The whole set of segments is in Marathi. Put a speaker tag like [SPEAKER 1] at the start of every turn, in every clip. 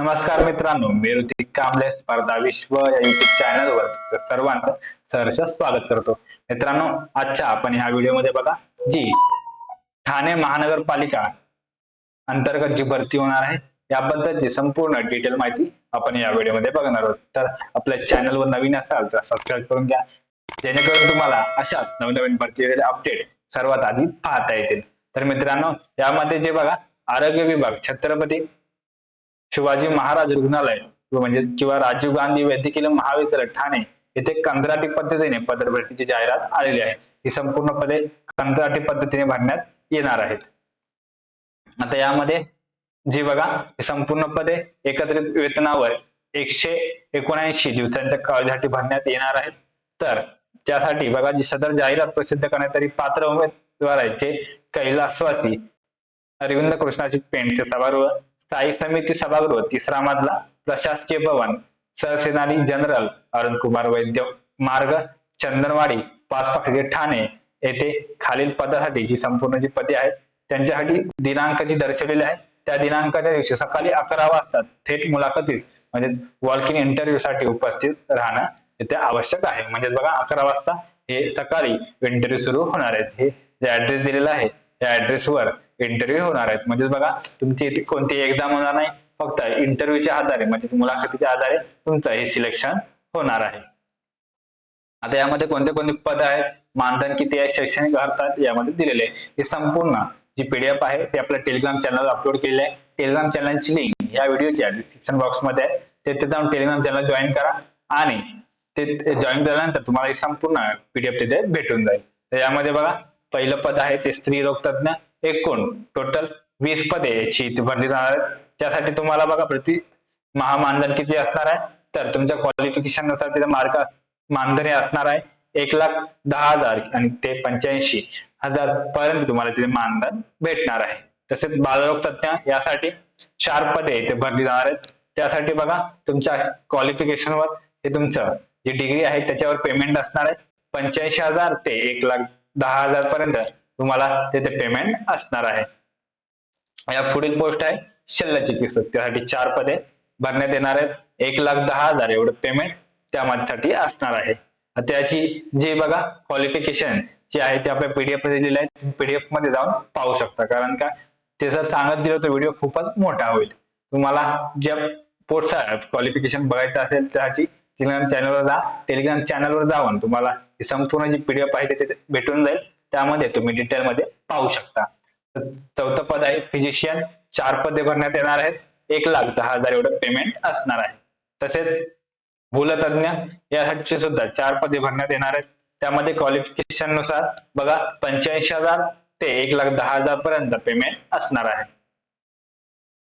[SPEAKER 1] नमस्कार मित्रांनो मी ऋतिक कांबळे स्पर्धा विश्व या युट्यूब चॅनलवर तुमचं सर्वांचं सहर्ष स्वागत करतो. मित्रांनो आजच्या आपण ह्या व्हिडिओमध्ये बघा जी ठाणे महानगरपालिका अंतर्गत जी भरती होणार आहे याबद्दलची संपूर्ण डिटेल माहिती आपण या व्हिडिओमध्ये बघणार आहोत. तर आपल्या चॅनलवर नवीन असाल तर सबस्क्राईब करून घ्या. जेणेकरून तुम्हाला अशा नवीन नवीन भरती अपडेट सर्वात आधी पाहता येतील. तर मित्रांनो यामध्ये जे बघा आरोग्य विभाग छत्रपती शिवाजी महाराज रुग्णालय म्हणजे किंवा राजीव गांधी वैद्यकीय महाविद्यालय ठाणे येथे कंत्राटी पद्धतीने पदभरतीची जाहिरात आलेली आहे. ही संपूर्ण पदे कंत्राटी पद्धतीने भरण्यात येणार आहेत. आता यामध्ये जी बघा संपूर्ण पदे एकत्रित वेतनावर एकशे एकोणऐंशी दिवसांच्या काळजीसाठी भरण्यात येणार आहेत. तर त्यासाठी बघा जी सदर जाहिरात प्रसिद्ध करण्यासाठी पात्र उमेदवार आहेत ते कैलासवासी अरविंद कृष्णाची पेंटचे सभागृह स्थायी समिती सभागृह तिसरा मजला प्रशासकीय भवन सरसेनानी जनरल अरुण कुमार वैद्य मार्ग चंदनवाडी पाच पाकडे ठाणे येथे खालील पदासाठी जी संपूर्ण जी पदे आहेत त्यांच्यासाठी दिनांक जी दर्शवलेले आहे. त्या दिनांकाच्या दिवशी सकाळी अकरा वाजता थेट मुलाखतीस म्हणजे वॉल्किंग इंटरव्यू इंटरव्ह्यू साठी उपस्थित राहणं इथे आवश्यक आहे. म्हणजे बघा अकरा वाजता हे सकाळी इंटरव्ह्यू सुरू होणार आहेत. हे जे ऍड्रेस दिलेला आहे त्या ऍड्रेसवर इंटरव्ह्यू होणार आहेत. म्हणजे बघा तुमची इथे कोणती एक्झाम होणार नाही फक्त इंटरव्ह्यूच्या आधारे म्हणजे मुलाखतीच्या आधारे तुमचं हे सिलेक्शन होणार आहे. आता यामध्ये कोणते कोणते पद आहेत मानधन किती आहे शैक्षणिक अर्थात यामध्ये दिलेले आहे. हे संपूर्ण जी पीडीएफ आहे ते आपल्या टेलिग्राम चॅनल अपलोड केलेली आहे. टेलिग्राम चॅनलची लिंक या व्हिडिओच्या डिस्क्रिप्शन बॉक्समध्ये आहे. तिथे जाऊन टेलिग्राम चॅनल जॉईन करा आणि ते जॉईन झाल्यानंतर तुम्हाला हे संपूर्ण पीडीएफ तिथे भेटून जाईल. तर यामध्ये बघा पहिलं पद आहे ते स्त्री रोग तज्ञ एकूण टोटल वीस पदे याची इथे भरली जाणार आहेत. त्यासाठी तुम्हाला बघा प्रति महामानधन किती असणार आहे? तर तुमच्या क्वालिफिकेशननुसार तिथे मार्क मानधन हे असणार आहे एक लाख दहा हजार आणि ते पंच्याऐंशी हजार पर्यंत तुम्हाला तिथे मानधन भेटणार आहे. तसेच बालरोग तज्ञ यासाठी चार पदे इथे भरली जाणार आहेत. त्यासाठी बघा तुमच्या क्वालिफिकेशनवर हे तुमचं जी डिग्री आहे त्याच्यावर पेमेंट असणार आहे. पंच्याऐंशी हजार ते एक लाख दहा हजार पर्यंत तुम्हाला तिथे पेमेंट असणार आहे. या पुढील पोस्ट आहे शल्य चिकित्सक त्यासाठी चार पदे भरण्यात येणार आहेत. एक लाख दहा हजार एवढं पेमेंट त्यामध्ये असणार आहे. त्याची जे बघा क्वालिफिकेशन जे आहे ते आपल्या पीडीएफमध्ये दिलेलं आहे. तुम्ही पीडीएफमध्ये जाऊन पाहू शकता. कारण का ते जर सांगत दिलं तर व्हिडिओ खूपच मोठा होईल. तुम्हाला ज्या पोस्टचा क्वालिफिकेशन बघायचं असेल त्यासाठी टेलिग्राम चॅनलवर जा. टेलिग्राम चॅनलवर जाऊन तुम्हाला संपूर्ण जी पीडीएफ आहे ते भेटून जाईल. त्यामध्ये तुम्ही डिटेल मध्ये पाहू शकता. चौथं पद आहे फिजिशियन चार पदे भरण्यात येणार आहेत. एक लाख दहा हजार एवढं पेमेंट असणार आहे. तसेच भूलतज्ञ यासाठी सुद्धा चार पदे भरण्यात येणार आहेत. त्यामध्ये क्वालिफिकेशननुसार बघा पंच्याऐंशी हजार ते एक लाख दहा हजार पर्यंत पेमेंट असणार आहे.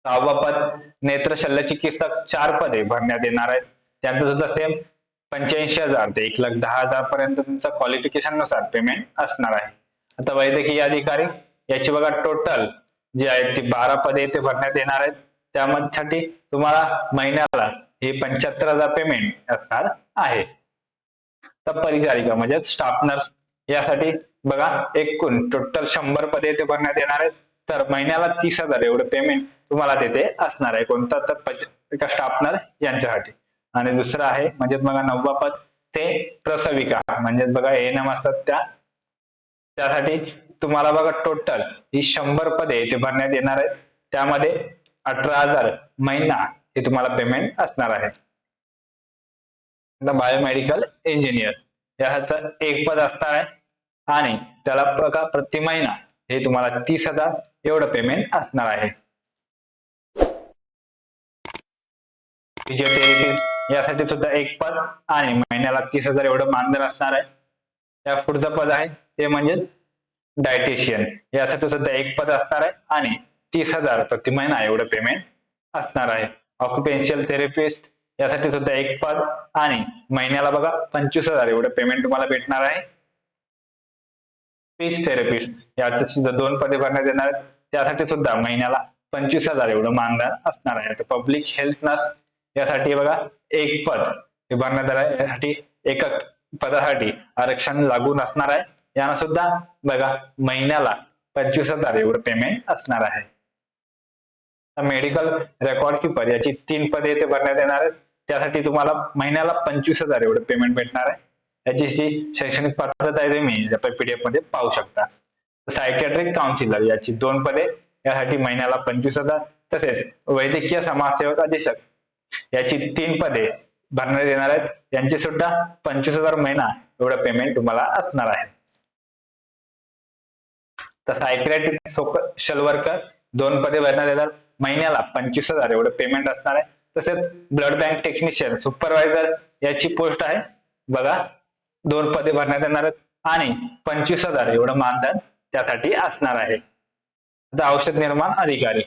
[SPEAKER 1] सहावा पद नेत्र शल्य चिकित्सक चार पदे भरण्यात येणार आहेत. त्यांचं सुद्धा सेम पंच्याऐंशी हजार ते एक लाख दहा हजार पर्यंत तुमचं क्वालिफिकेशननुसार पेमेंट असणार आहे. आता वैद्यकीय अधिकारी याची बघा टोटल जे आहेत ती बारा पदे येथे भरण्यात येणार आहेत. त्यामध्ये तुम्हाला महिन्याला हे पंच्याहत्तर हजार पेमेंट असणार आहे. तर परिचारिका म्हणजे स्टाफ नर्स यासाठी बघा एकूण टोटल शंभर पदे येथे भरण्यात येणार आहेत. तर महिन्याला तीस हजार एवढं पेमेंट तुम्हाला तेथे असणार आहे. कोणता तर स्टाफ नर्स यांच्यासाठी. आणि दुसरं आहे म्हणजे बघा नववा पद ते प्रसविका. म्हणजे बघा एएनएम असतात त्या. त्यासाठी तुम्हाला बघा टोटल ही शंभर पदे ते भरण्यात येणार आहेत. त्यामध्ये अठरा हजार महिना हे तुम्हाला पेमेंट असणार आहे. बायोमेडिकल इंजिनियर याचं एक पद असणार आहे. आणि त्याला बघा प्रति महिना हे तुम्हाला तीस हजार एवढं पेमेंट असणार आहे. फिजिओथेरपी यासाठी सुद्धा एक पद आणि महिन्याला तीस हजार एवढं मानधन असणार आहे. त्या पुढचं पद आहे ते म्हणजे डायटिशियन यासाठी सुद्धा एक पद असणार आहे आणि तीस हजार प्रति महिना एवढं पेमेंट असणार आहे. ऑक्युपेन्शियल थेरपिस्ट यासाठी सुद्धा एक पद आणि महिन्याला बघा पंचवीस हजार एवढं पेमेंट तुम्हाला भेटणार आहे. स्पीच थेरपिस्ट याचे सुद्धा दोन पदे भरण्यात येणार आहेत. त्यासाठी सुद्धा महिन्याला पंचवीस हजार एवढं मानधन असणार आहे. तर पब्लिक हेल्थ नर्स यासाठी बघा एक पद. हे भरण्यात आहे यासाठी एका पदासाठी आरक्षण लागू नसणार आहे. यांना सुद्धा बघा महिन्याला पंचवीस हजार एवढं पेमेंट असणार आहे. मेडिकल रेकॉर्ड कीपर याची तीन पदे इथे भरण्यात येणार आहेत. त्यासाठी तुम्हाला महिन्याला पंचवीस हजार एवढं पेमेंट भेटणार आहे. याची जी शैक्षणिक पात्रता आहे तुम्ही पीडीएफमध्ये पाहू शकता. सायकॅट्रिक काउन्सिलर याची दोन पदे. यासाठी महिन्याला पंचवीस हजार. तसेच वैद्यकीय समाजसेवक अधीक्षक याची तीन पदे भरण्यात येणार आहेत. यांची सुद्धा पंचवीस हजार महिना एवढं पेमेंट तुम्हाला असणार आहे. तर सायकॅट्रिक सोशल वर्कर दोन पदे भरण्यात येणार महिन्याला पंचवीस हजार एवढं पेमेंट असणार आहे. तसेच ब्लड बँक टेक्निशियन सुपरवायझर याची पोस्ट आहे. बघा दोन पदे भरण्यात येणार आहेत. आणि पंचवीस हजार एवढं मानधन त्यासाठी असणार आहे. आता औषध निर्माण अधिकारी.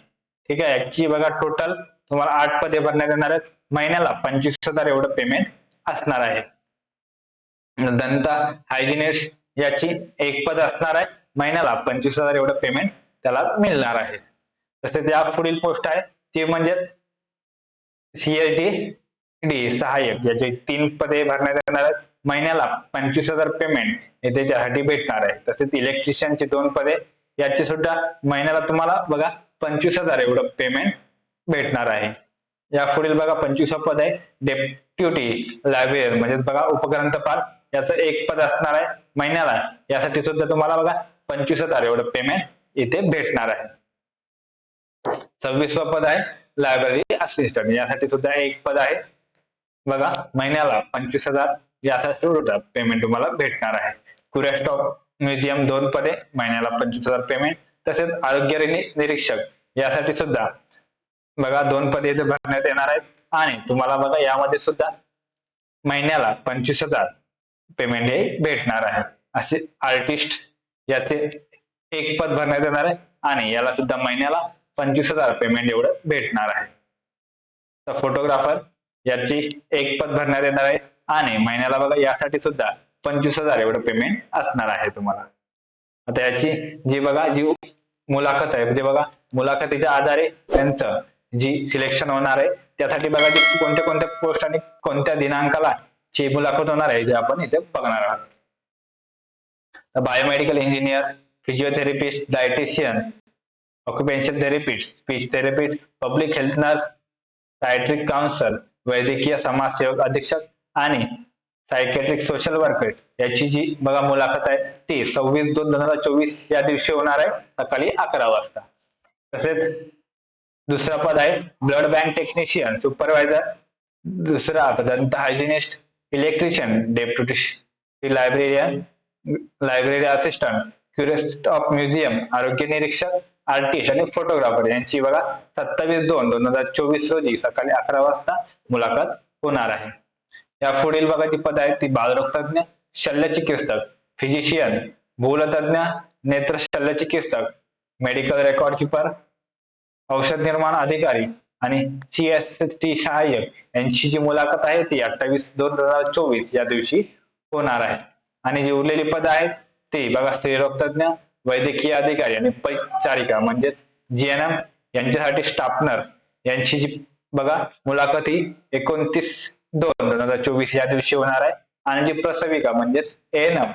[SPEAKER 1] ठीक आहे याची बघा टोटल तुम्हाला आठ पदे भरण्यात येणार आहेत. महिन्याला पंचवीस हजार एवढं पेमेंट असणार आहे. दंत हायजिनिस्ट याची एक पद असणार आहे. महिन्याला पंचवीस हजार एवढं पेमेंट त्याला मिळणार आहे. तसेच या पुढील पोस्ट आहे. ती म्हणजे सीएसडी डी सहाय्यक याचे तीन पदे भरण्यात येणार आहेत. महिन्याला पंचवीस हजार पेमेंट हे त्याच्यासाठी भेटणार आहे. तसेच इलेक्ट्रिशियनची दोन पदे. याची सुद्धा महिन्याला तुम्हाला बघा पंचवीस हजार एवढं पेमेंट भेटणार आहे. या पुढील बघा पंचवीस पद आहे. डेप्युटी लायब्ररी म्हणजे बघा उपग्रंथपाल याचं एक पद असणार आहे महिन्याला. यासाठी सुद्धा तुम्हाला बघा पंचवीस हजार एवढं पेमेंट इथे भेटणार आहे. सव्वीसवं पद आहे लायब्ररी असिस्टंट यासाठी सुद्धा एक पद आहे. बघा महिन्याला पंचवीस हजार यासाठी पेमेंट तुम्हाला भेटणार आहे. कुरेस्टॉक म्युझियम दोन पदे महिन्याला पंचवीस हजार पेमेंट तसेच आरोग्य निरीक्षक. यासाठी सुद्धा बघा दोन पदे इथे भरण्यात येणार आहेत. आणि तुम्हाला बघा यामध्ये सुद्धा महिन्याला पंचवीस हजार पेमेंट हे भेटणार आहे. असे आर्टिस्ट याचे एक पद भरण्यात येणार आहे. आणि याला सुद्धा महिन्याला पंचवीस हजार पेमेंट एवढं भेटणार आहे. तर फोटोग्राफर याची एक पद भरण्यात येणार आहे. आणि महिन्याला बघा यासाठी सुद्धा पंचवीस हजार एवढं पेमेंट असणार आहे तुम्हाला. आता याची जी बघा जी मुलाखत आहे म्हणजे बघा मुलाखतीच्या आधारे त्यांचं जी सिलेक्शन होणार आहे त्यासाठी बघा जी कोणत्या कोणत्या पोस्ट आणि कोणत्या दिनांकाला ची मुलाखत होणार आहे जे आपण इथे बघणार आहोत. Biomedical engineer physiotherapist dietitian occupational therapist speech therapist public health nurse psychiatric council वैद्यकीय समाजसेवक अधीक्षक आणि सायकेट्रिक सोशल वर्कर याची जी बघा मुलाखत आहे ती सव्वीस दोन दोन हजार चोवीस या दिवशी होणार आहे सकाळी अकरा वाजता. तसेच दुसरा पद आहे ब्लड बँक टेक्निशियन सुपरवायझर. दुसरा दंत hygienist electrician deputy librarian library assistant curator of museum आरोग्य निरीक्षक आर्टिस्ट आणि फोटोग्राफर. यांची बघा सत्तावीस दोन दोन हजार चोवीस रोजी सकाळी अकरा वाजता मुलाखत होणार आहे. या पुढील बघा जी पद आहेत ती बालरोगतज्ञ शल्यचिकित्सक फिजिशियन भूलतज्ञ नेत्र शल्यचिकित्सक मेडिकल रेकॉर्ड किपर औषध निर्माण अधिकारी आणि सी एस टी सहाय्यक यांची जी मुलाखत आहे ती अठ्ठावीस दोन हजार चोवीस या दिवशी होणार आहे. आणि जी उरलेली पद आहेत ते बघा स्त्रीरोगतज्ञ वैद्यकीय अधिकारी आणि परिचारिका म्हणजेच जीएनएम यांच्यासाठी स्टाफनर यांची जी बघा मुलाखत ही एकोणतीस दोन दोन हजार चोवीस या दिवशी होणार आहे. आणि जी प्रसविका म्हणजेच एएनएम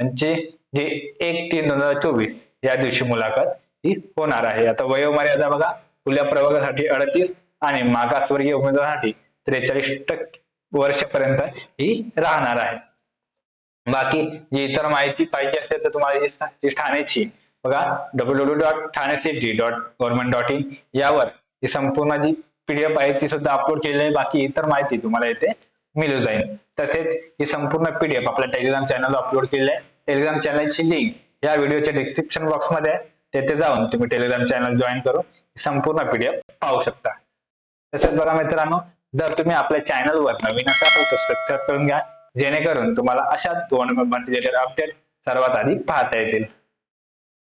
[SPEAKER 1] यांची जी एक तीन दोन हजार चोवीस या दिवशी मुलाखत ही होणार आहे. आता वयोमर्यादा बघा. खुल्या प्रवर्गासाठी अडतीस आणि मागासवर्गीय उमेदवारासाठी त्रेचाळीस टक्के वर्षपर्यंत ही राहणार आहे. बाकी जी इतर माहिती पाहिजे असेल तर तुम्हाला ठाण्याची बघा W W dot Thane city dot government dot in यावर ही संपूर्ण जी पीडीएफ आहे ती सुद्धा अपलोड केलेली आहे. बाकी इतर माहिती तुम्हाला इथे मिळू जाईल. तसेच ही संपूर्ण पीडीएफ आपल्या टेलिग्राम चॅनलवर अपलोड केलेली आहे. टेलिग्राम चॅनलची लिंक या व्हिडिओच्या डिस्क्रिप्शन बॉक्समध्ये आहे. तेथे जाऊन तुम्ही टेलिग्राम चॅनल जॉईन करून संपूर्ण पीडीएफ पाहू शकता. तसेच बघा मित्रांनो जर तुम्ही आपल्या चॅनलवर नवीन असाल तर सबस्क्राईब करून घ्या. जेणेकरून तुम्हाला अशा दोन भरती अपडेट सर्वात आधी पाहता येतील.